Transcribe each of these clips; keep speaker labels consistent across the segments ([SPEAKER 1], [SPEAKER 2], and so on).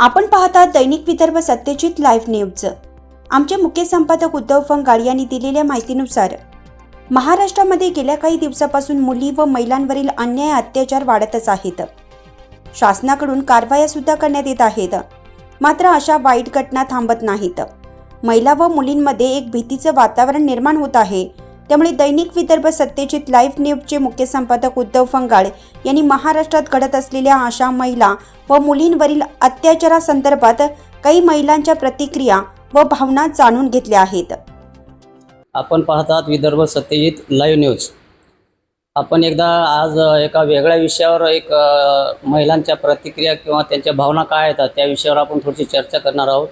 [SPEAKER 1] आपण पाहता दैनिक Vidarbha Satyajit live news. आमचे मुख्य संपादक उद्धव फंगाळ यांनी दिलेल्या माहितीनुसार महाराष्ट्रामध्ये गेल्या काही दिवसापासून मुली व महिलांवरील अन्याय अत्याचार वाढतच आहेत. शासनाकडून कारवाया सुद्धा करण्यात येत आहेत. मात्र अशा वाईट घटना थांबत नाहीत. महिला व मुलींमध्ये एक भीतीचं वातावरण निर्माण होत आहे त्यामुळे दैनिक विदर्भ सत्यजित लाईव्ह न्यूजचे मुख्य संपादक उद्धव फंगाळ यांनी महाराष्ट्रात घडत असलेल्या अशा महिला व मुलींवरील अत्याचारासंदर्भात काही महिलांच्या प्रतिक्रिया व भावना जाणून घेतल्या आहेत.
[SPEAKER 2] आपण पाहतात विदर्भ सत्यजित लाईव्ह न्यूज. आपण एकदा आज एका वेगळ्या विषयावर एक महिलांच्या प्रतिक्रिया किंवा त्यांच्या भावना काय येतात त्या विषयावर आपण थोडीशी चर्चा करणार आहोत.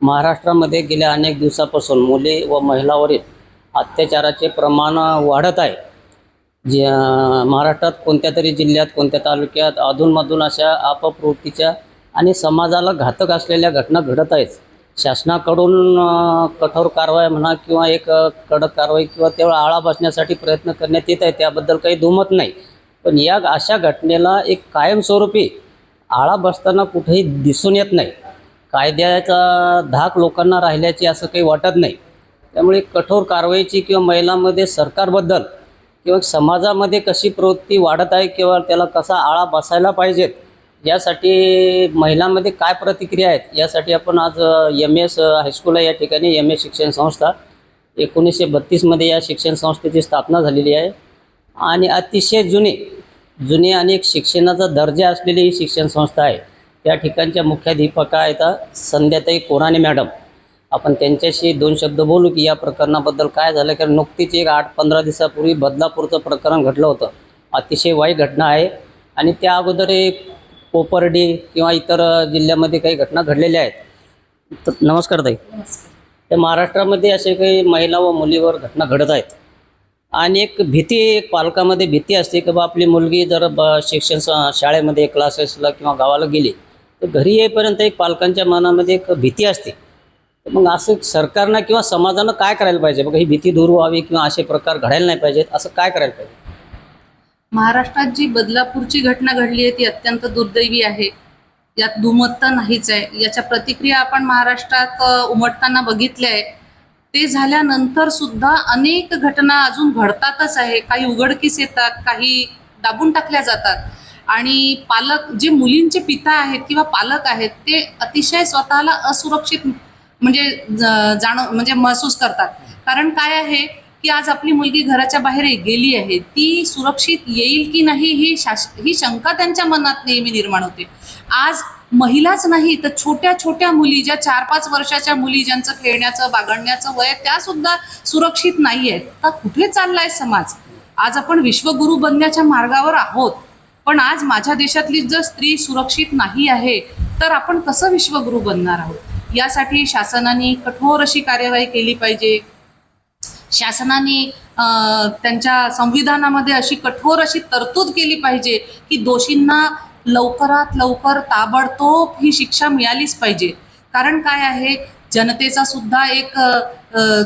[SPEAKER 2] महाराष्ट्रामध्ये गेल्या अनेक दिवसापासून मुली व महिलावरील अत्याचाराचे प्रमाण वाढत आहे. जे महाराष्ट्रात कोणत्या तरी जिल्ह्यात कोणत्या तालुक्यात अधूनमधून अशा अपप्रवृत्तीच्या आणि समाजाला घातक असलेल्या घटना घडत आहेत. शासनाकडून कठोर कारवाई म्हणा किंवा एक कडक कारवाई किंवा तेवढा आळा बसण्यासाठी प्रयत्न करण्यात येत आहे त्याबद्दल काही दुमत नाही. पण या अशा घटनेला एक कायमस्वरूपी आळा बसताना कुठेही दिसून येत नाही. कायद्याचा धाक लोकांना राहिल्याची असं काही वाटत नाही. त्यामुळे कठोर कारवाईची किंवा महिलांमध्ये सरकारबद्दल किंवा समाजामध्ये कशी प्रवृत्ती वाढत आहे किंवा त्याला कसा आळा बसायला पाहिजेत यासाठी महिलांमध्ये काय प्रतिक्रिया आहेत यासाठी आपण आज एम एस हायस्कूल आहे या ठिकाणी एम एस शिक्षण संस्था. एकोणीसशे बत्तीसमध्ये या शिक्षण संस्थेची स्थापना झालेली आहे. आणि अतिशय जुनी जुनी आणि एक शिक्षणाचा दर्जा असलेली ही शिक्षण संस्था आहे. त्या ठिकाणच्या मुख्याध्यापिका आहेत संध्याताई कोराणे मॅडम. आपण त्यांच्याशी दोन शब्द बोलू की या प्रकरणाबद्दल काय झालं? कारण नुकतीच एक आठ पंधरा दिवसापूर्वी बदलापूरचं प्रकरण घडलं होतं. अतिशय वाईट घटना आहे. आणि त्या अगोदर एक कोपर्डी किंवा इतर जिल्ह्यामध्ये काही घटना घडलेल्या आहेत. तर नमस्कार ताई. त्या महाराष्ट्रामध्ये असे काही महिला व मुलीवर घटना घडत आहेत. आणि एक भीती एक पालकामध्ये भीती असते की बा आपली मुलगी जर ब शिक्षण स- शाळेमध्ये क्लासेसला किंवा गावाला गेली तर घरी येईपर्यंत एक पालकांच्या मनामध्ये एक भीती असते. तर मग असं सरकारनं किंवा समाजानं काय करायला पाहिजे? बघा ही भीती दूर व्हावी किंवा असे प्रकार घडायला नाही पाहिजेत असं काय करायला पाहिजे?
[SPEAKER 3] महाराष्ट्रात जी बदलापूरची घटना घडली आहे ती अत्यंत दुर्दैवी आहे. यात दुमत्ता नाहीच आहे. याच्या प्रतिक्रिया आपण महाराष्ट्रात उमटताना बघितल्या आहे. ते झाल्यानंतर सुद्धा अनेक घटना अजून घडतातच आहे. काही उघडकीस येतात काही दाबून टाकल्या जातात. आणि पालक जे मुलींचे पिता आहेत किंवा पालक आहेत ते अतिशय स्वतःला असुरक्षित म्हणजे ज- म्हणजे महसूस करतात. कारण काय आहे की आज आपली मुलगी घराच्या बाहेर गेली आहे. ती सुरक्षित येईल की नाही ही शास ही शंका त्यांच्या मनात नेहमी निर्माण होते. आज महिलाच नाही तर छोट्या छोट्या मुली ज्या चार पाच वर्षाच्या मुली ज्यांचं खेळण्याचं बागडण्याचं वय त्या सुद्धा सुरक्षित नाही आहेत. तर कुठे चाललाय समाज? आज आपण विश्वगुरु बनण्याच्या मार्गावर आहोत. पण आज माझ्या देशातली जर स्त्री सुरक्षित नाही आहे तर आपण कसं विश्वगुरु बनणार आहोत? यासाठी शासनाने कठोर अशी कार्यवाही केली पाहिजे. शासनाने त्यांच्या संविधानामध्ये अशी कठोर अशी तरतूद केली पाहिजे की दोषींना लवकरात लवकर ताबडतोब ही शिक्षा मिळालीच पाहिजे. कारण काय आहे जनतेचा सुद्धा एक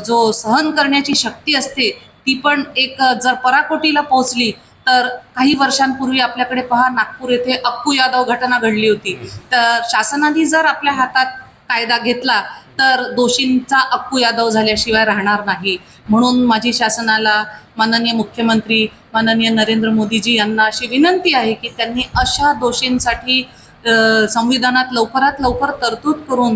[SPEAKER 3] जो सहन करण्याची शक्ती असते ती पण एक जर पराकोटीला पोहोचली तर काही वर्षांपूर्वी आपल्याकडे पहा नागपूर येथे अक्कू यादव घटना घडली होती. तर शासनाने जर आपल्या हातात कायदा घेतला तर दोषींचा अक्कू यादव झाल्याशिवाय राहणार नाही. म्हणून माझी शासनाला माननीय मुख्यमंत्री माननीय नरेंद्र मोदीजी यांना अशी विनंती आहे की त्यांनी अशा दोषींसाठी संविधानात लवकरात लवकर तरतूद करून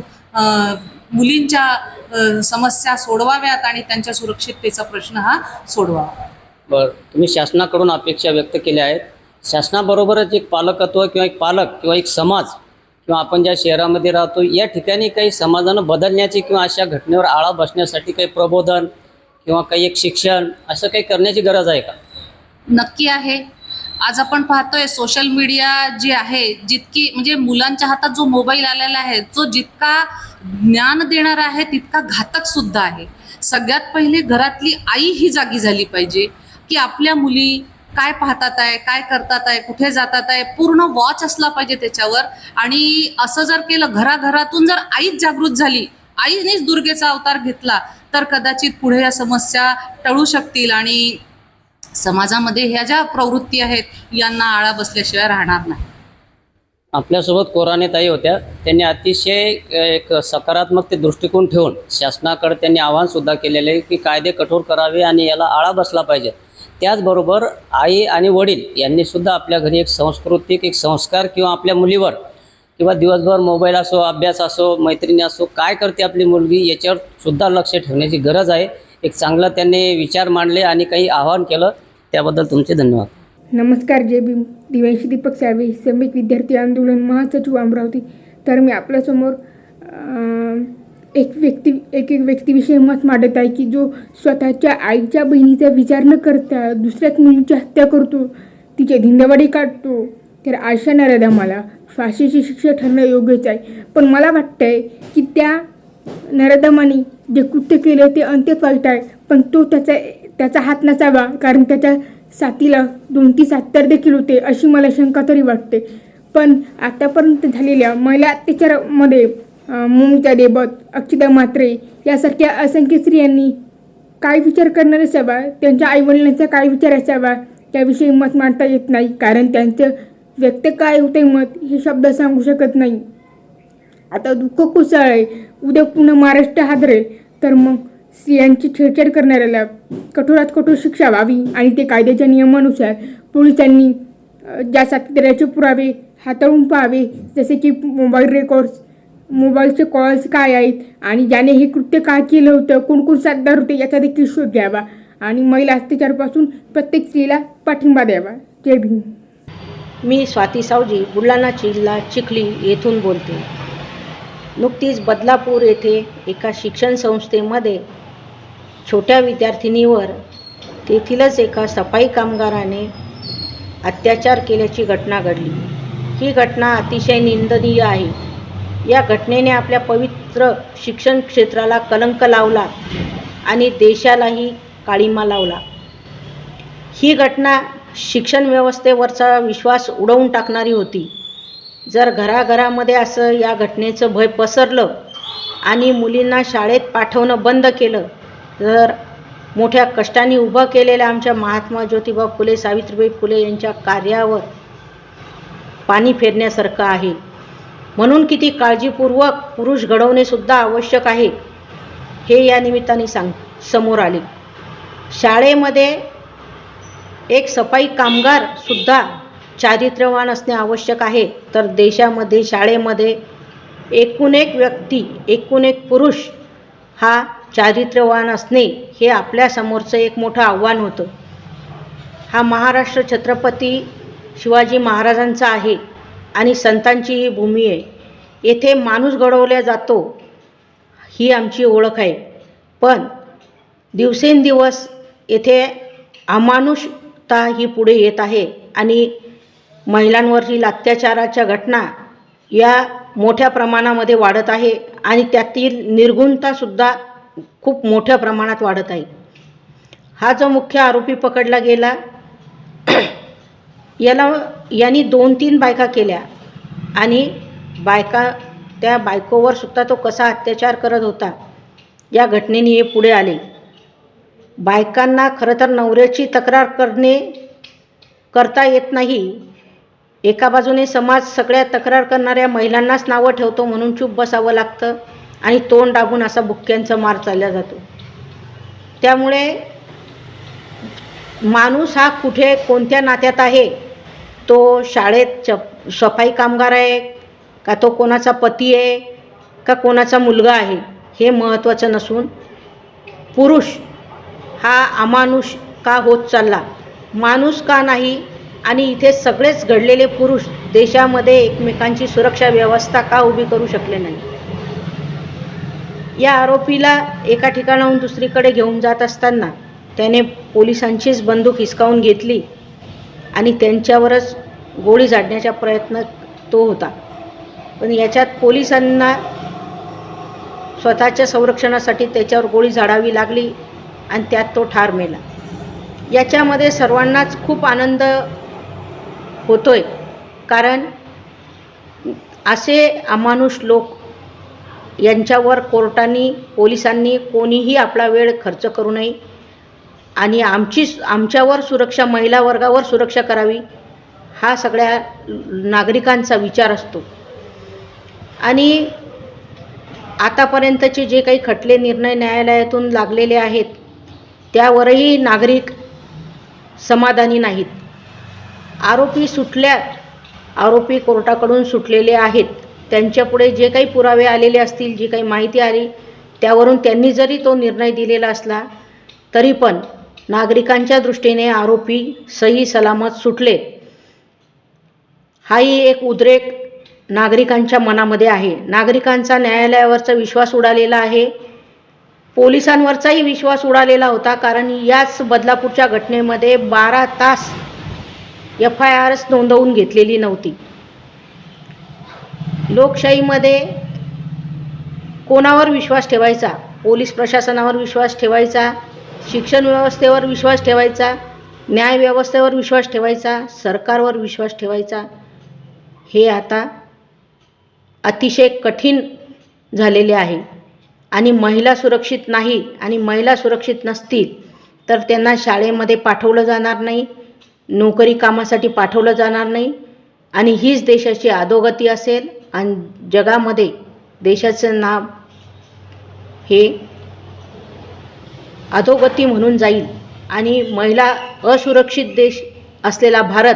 [SPEAKER 3] मुलींच्या समस्या सोडवाव्यात आणि त्यांच्या सुरक्षिततेचा प्रश्न हा सोडवावा
[SPEAKER 2] बरं तुम्ही शासनाकडून अपेक्षा व्यक्त केल्या आहेत. शासनाबरोबरच एक पालकत्व किंवा एक पालक किंवा एक समाज किंवा आपण ज्या शहरामध्ये राहतो या ठिकाणी काही समाजानं बदलण्याची किंवा अशा घटनेवर आळा बसण्यासाठी काही प्रबोधन किंवा काही एक शिक्षण असं काही करण्याची गरज आहे का?
[SPEAKER 3] नक्की आहे. आज आपण पाहतोय सोशल मीडिया जी आहे जितकी म्हणजे मुलांच्या हातात जो मोबाईल आलेला आहे जो जितका ज्ञान देणारा आहे तितका घातक सुद्धा आहे. सगळ्यात पहिले घरातली आई ही जागी झाली पाहिजे की आपल्या मुली काय पाहतात आहे काय करतात आहे कुठे जातात आहे पूर्ण वॉच असला पाहिजे त्याच्यावर. आणि असं जर केलं घराघरातून जर आईच जागृत झाली आईनेच दुर्गेचा अवतार घेतला तर कदाचित पुढे या समस्या टळू शकतील आणि समाजामध्ये ह्या ज्या प्रवृत्ती आहेत यांना आळा बसल्याशिवाय राहणार नाही.
[SPEAKER 2] आपल्यासोबत कोराने ताई होत्या. त्यांनी अतिशय एक सकारात्मक ते दृष्टिकोन ठेवून शासनाकडे त्यांनी आवाहनसुद्धा केलेलं आहे की कायदे कठोर करावे आणि याला आळा बसला पाहिजे. त्याचबरोबर आई आणि वडील यांनीसुद्धा आपल्या घरी एक सांस्कृतिक एक संस्कार किंवा आपल्या मुलीवर किंवा दिवसभर मोबाईल असो अभ्यास असो मैत्रिणी असो काय करते आपली मुलगी याच्यावर सुद्धा लक्ष ठेवण्याची गरज आहे. एक चांगला त्यांनी विचार मांडले आणि काही आवाहन केलं. त्याबद्दल तुमचे धन्यवाद.
[SPEAKER 4] नमस्कार जय भीम. दिव्यांशी दीपक साळवे सम्यक विद्यार्थी आंदोलन महासचिव अमरावती. तर मी आपल्यासमोर एक व्यक्ती एक एक व्यक्तीविषयी मत मांडत आहे की जो स्वतःच्या आईच्या बहिणीचा विचार न करता दुसऱ्याच मुलीची हत्या करतो तिचे धिंदेवाडी काढतो तर अशा मला फाशीची शिक्षा ठरणं योग्यच आहे. पण मला वाटतंय की त्या नराधमाने जे कृत्य केलं ते अंत्यच वाईट आहे पण तो त्याचा त्याचा हात नसावा कारण त्याच्या साथीला दोन तीन सात देखील होते अशी मला शंका तरी वाटते. पण आतापर्यंत झालेल्या महिला अत्याचारामध्ये मुमता देबत अक्षिता म्हात्रे यासारख्या असंख्य स्त्रियांनी काय विचार करणार असावा त्यांच्या आईवडिलांचा काय विचार असावा त्याविषयी मत मांडता येत नाही. कारण त्यांचं व्यक्त काय होते मत हे शब्द सांगू शकत नाही. आता दुःख कुसळ आहे. उद्या पुन्हा महाराष्ट्र हादरेल. तर मग स्त्रियांची छेडछाड करणाऱ्याला कठोरात कठोर शिक्षा व्हावी आणि ते कायद्याच्या नियमानुसार पोलिसांनी ज्या सातत्याचे पुरावे हाताळून पाहावे जसे की मोबाईल रेकॉर्ड्स मोबाईलचे कॉल्स काय आहेत? आणि ज्याने हे कृत्य काय केलं होतं? कोण कोण साथदार होते? याचा देखील शोध घ्यावा. आणि महिला अत्याचारपासून प्रत्येक स्त्रीला पाठिंबा द्यावा. जय भीम.
[SPEAKER 5] मी स्वाती सावजी बुलढाणा जिल्हा चिखली येथून बोलते. नुकतीच बदलापूर येथे एका शिक्षण संस्थेमध्ये छोट्या विद्यार्थिनीवर तेथीलच एका सफाई कामगाराने अत्याचार केल्याची घटना घडली. ही घटना अतिशय निंदनीय आहे. या घटनेने आपल्या पवित्र शिक्षण क्षेत्राला कलंक लावला आणि देशालाही काळीमा लावला. ही घटना शिक्षण व्यवस्थेवरचा विश्वास उडवून टाकणारी होती. जर घराघरामध्ये असं या घटनेचं भय पसरलं आणि मुलींना शाळेत पाठवणं बंद केलं तर मोठ्या कष्टाने उभं केलेल्या आमच्या महात्मा ज्योतिबा फुले सावित्रीबाई फुले यांच्या कार्यावर पाणी फेरण्यासारखं आहे. म्हणून किती काळजीपूर्वक पुरुष घडवणेसुद्धा आवश्यक आहे. हे या निमित्ताने सांग समोर आले. शाळेमध्ये एक सफाई कामगारसुद्धा चारित्र्यवान असणे आवश्यक आहे. तर देशामध्ये शाळेमध्ये एकूण एक व्यक्ती एकूण एक पुरुष हा चारित्र्यवान असणे हे आपल्यासमोरचं एक मोठं आव्हान होतं. हा महाराष्ट्र छत्रपती शिवाजी महाराजांचा आहे. आणि संतांची ही भूमी आहे. येथे माणूस घडवल्या जातो ही आमची ओळख आहे. पण दिवसेंदिवस येथे अमानुषता ही पुढे येत आहे आणि महिलांवरील अत्याचाराच्या घटना या मोठ्या प्रमाणामध्ये वाढत आहे आणि त्यातील निर्गुणतासुद्धा खूप मोठ्या प्रमाणात वाढत आहे. हा जो मुख्य आरोपी पकडला गेला याला यांनी दोन तीन बायका केल्या. आणि बायका त्या बायकोवर सुद्धा तो कसा अत्याचार करत होता या घटनेने हे पुढे आले. बायकांना खरं तर नवऱ्याची तक्रार करणे करता येत नाही. एका बाजूने समाज सगळ्या तक्रार करणाऱ्या महिलांनाच नावं ठेवतो म्हणून चूप बसावं लागतं आणि तोंड दाबून असा बुक्क्यांचा मार चालला जातो. त्यामुळे माणूस हा कुठे कोणत्या नात्यात आहे तो शाळेत चप सफाई कामगार आहे का तो कोणाचा पती आहे का कोणाचा मुलगा आहे हे महत्त्वाचं नसून पुरुष हा अमानुष का होत चालला? माणूस का नाही? आणि इथे सगळेच घडलेले पुरुष देशामध्ये एकमेकांची सुरक्षा व्यवस्था का उभी करू शकले नाही? या आरोपीला एका ठिकाणाहून दुसरीकडे घेऊन जात असताना त्याने पोलिसांचीच बंदूक हिसकावून घेतली आणि त्यांच्यावरच गोळी झाडण्याचा प्रयत्न तो होता. पण याच्यात पोलिसांना स्वतःच्या संरक्षणासाठी त्याच्यावर गोळी झाडावी लागली आणि त्यात तो ठार मेला. याच्यामध्ये सर्वांनाच खूप आनंद होतोय. कारण असे अमानुष लोक यांच्यावर कोर्टांनी पोलिसांनी कोणीही आपला वेळ खर्च करू नये. आणि आमची आमच्यावर सुरक्षा महिला वर्गावर सुरक्षा करावी. हा सगळ्या नागरिकांचा विचार असतो. आणि आतापर्यंतचे जे काही खटले निर्णय न्यायालयातून लागलेले आहेत त्यावरही नागरिक समाधानी नाहीत. आरोपी सुटल्या आरोपी कोर्टाकडून सुटलेले आहेत. त्यांच्यापुढे जे काही पुरावे आलेले असतील जी काही माहिती आली त्यावरून त्यांनी जरी तो निर्णय दिलेला असला तरी पण नागरिकांच्या दृष्टीने आरोपी सही सलामत सुटले हाही एक उद्रेक नागरिकांच्या मनामध्ये आहे. नागरिकांचा न्यायालयावरचा विश्वास उडालेला आहे. पोलिसांवरचाही विश्वास उडालेला होता कारण याच बदलापूरच्या घटनेमध्ये बारा तास एफ आय आरच नोंदवून घेतलेली नव्हती. लोकशाहीमध्ये कोणावर विश्वास ठेवायचा? पोलीस प्रशासनावर विश्वास ठेवायचा? शिक्षण व्यवस्थेवर विश्वास ठेवायचा? न्याय व्यवस्थेवर विश्वास ठेवायचा? सरकारवर विश्वास ठेवायचा? हे आता अतिशय कठीण झालेले आहे. आणि महिला सुरक्षित नाही आणि महिला सुरक्षित नसतील तर त्यांना शाळेमध्ये पाठवलं जाणार नाही नोकरी कामासाठी पाठवलं जाणार नाही. आणि हीच देशाची अधोगती असेल आणि जगामध्ये देशाचं नाव हे अधोगती म्हणून जाईल. आणि महिला असुरक्षित देश असलेला भारत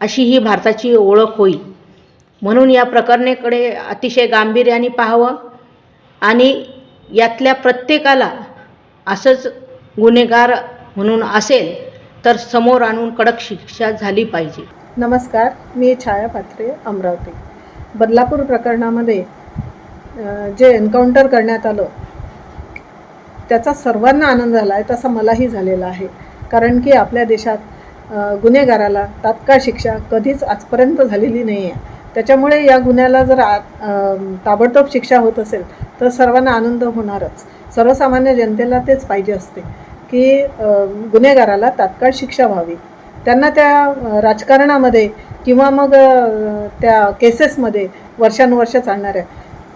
[SPEAKER 5] अशी ही भारताची ओळख होईल. म्हणून या प्रकरणेकडे अतिशय गांभीर्याने पाहावं आणि यातल्या प्रत्येकाला असंच गुन्हेगार म्हणून असेल तर समोर आणून कडक शिक्षा झाली पाहिजे.
[SPEAKER 6] नमस्कार मी छाया पात्रे अमरावती. बदलापूर प्रकरणामध्ये जे एन्काउंटर करण्यात आलं त्याचा सर्वांना आनंद झाला आहे तसा मलाही झालेला आहे. कारण की आपल्या देशात गुन्हेगाराला तात्काळ शिक्षा कधीच आजपर्यंत झालेली नाही आहे त्याच्यामुळे या गुन्ह्याला जर आ ताबडतोब शिक्षा होत असेल तर सर्वांना आनंद होणारच. सर्वसामान्य जनतेला तेच पाहिजे असते की गुन्हेगाराला तात्काळ शिक्षा व्हावी. त्यांना त्या राजकारणामध्ये किंवा मग त्या केसेसमध्ये वर्षानुवर्ष चालणाऱ्या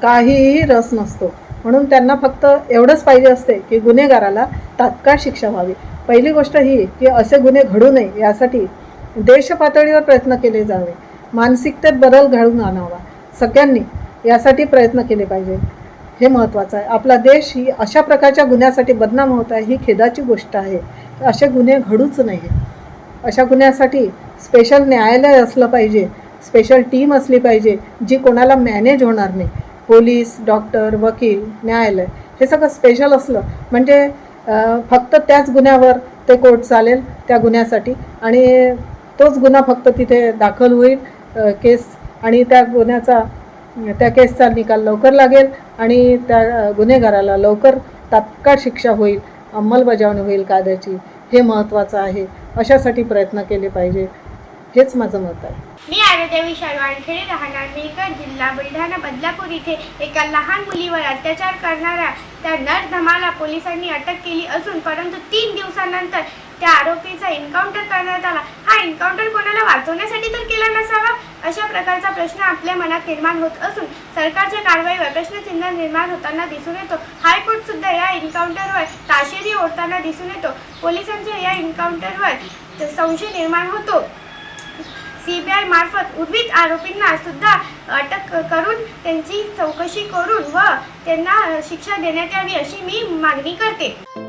[SPEAKER 6] काहीही रस नसतो. म्हणून त्यांना फक्त एवढंच पाहिजे असते की गुन्हेगाराला तात्काळ शिक्षा व्हावी. पहिली गोष्ट ही की असे गुन्हे घडू नये यासाठी देशपातळीवर प्रयत्न केले जावे. मानसिकतेत बदल घडून आणावा. सगळ्यांनी यासाठी प्रयत्न केले पाहिजे. हे महत्त्वाचं आहे. आपला देश ही अशा प्रकारच्या गुन्ह्यासाठी बदनाम होत आहे ही खेदाची गोष्ट आहे. असे गुन्हे घडूच नाही अशा गुन्ह्यासाठी स्पेशल न्यायालय असलं पाहिजे. स्पेशल टीम असली पाहिजे जी कोणाला मॅनेज होणार नाही. पोलीस डॉक्टर वकील न्यायालय हे सगळं स्पेशल असलं. म्हणजे फक्त त्याच गुन्ह्यावर ते कोर्ट चालेल त्या गुन्ह्यासाठी. आणि तोच गुन्हा फक्त तिथे दाखल होईल. केस आणि त्या गुन्ह्याचा त्या केसचा निकाल लवकर लागेल आणि त्या गुन्हेगाराला लवकर तात्काळ शिक्षा होईल अंमलबजावणी होईल कायद्याची. हे महत्त्वाचं आहे. अशासाठी प्रयत्न केले पाहिजे. हेच माझं मत आहे.
[SPEAKER 7] मी आरदेवी शरवाणखेडे राहणार मेहकर जिल्हा बुलढाणा बदलापूर इथे एका लहान मुलीवर अत्याचार करणाऱ्या त्या नर धमाला पोलिसांनी अटक केली असून परंतु तीन दिवसानंतर त्या आरोपीचा एन्काउंटर करण्यात आला. हा एन्काउंटर कोणाला वाचवण्यासाठी तर केला नसावा? अशा प्रकारचा प्रश्न आपल्या मनात निर्माण होत असून सरकारच्या कारवाईवर प्रश्नचिन्ह निर्माण होताना दिसून येतो. हायकोर्ट सुद्धा या एन्काउंटरवर ताशेरी ओढताना दिसून येतो. पोलिसांच्या या एन्काउंटरवर संशय निर्माण होतो. सीबीआय मार्फत उर्वित आरोपींना सुद्धा अटक करून त्यांची चौकशी करून व त्यांना शिक्षा देण्यात यावी अशी मी मागणी करते.